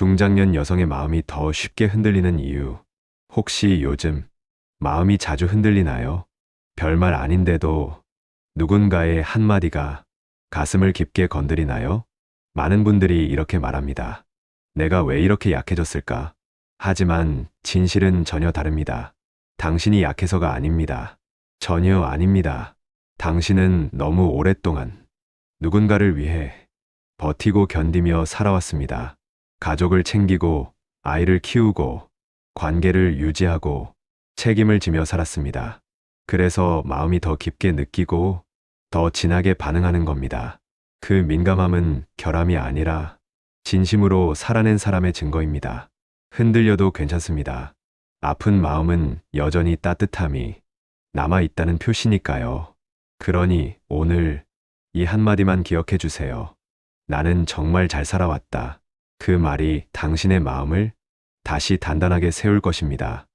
중장년 여성의 마음이 더 쉽게 흔들리는 이유. 혹시 요즘 마음이 자주 흔들리나요? 별말 아닌데도 누군가의 한마디가 가슴을 깊게 건드리나요? 많은 분들이 이렇게 말합니다. 내가 왜 이렇게 약해졌을까? 하지만 진실은 전혀 다릅니다. 당신이 약해서가 아닙니다. 전혀 아닙니다. 당신은 너무 오랫동안 누군가를 위해 버티고 견디며 살아왔습니다. 가족을 챙기고 아이를 키우고 관계를 유지하고 책임을 지며 살았습니다. 그래서 마음이 더 깊게 느끼고 더 진하게 반응하는 겁니다. 그 민감함은 결함이 아니라 진심으로 살아낸 사람의 증거입니다. 흔들려도 괜찮습니다. 아픈 마음은 여전히 따뜻함이 남아 있다는 표시니까요. 그러니 오늘 이 한마디만 기억해 주세요. 나는 정말 잘 살아왔다. 그 말이 당신의 마음을 다시 단단하게 세울 것입니다.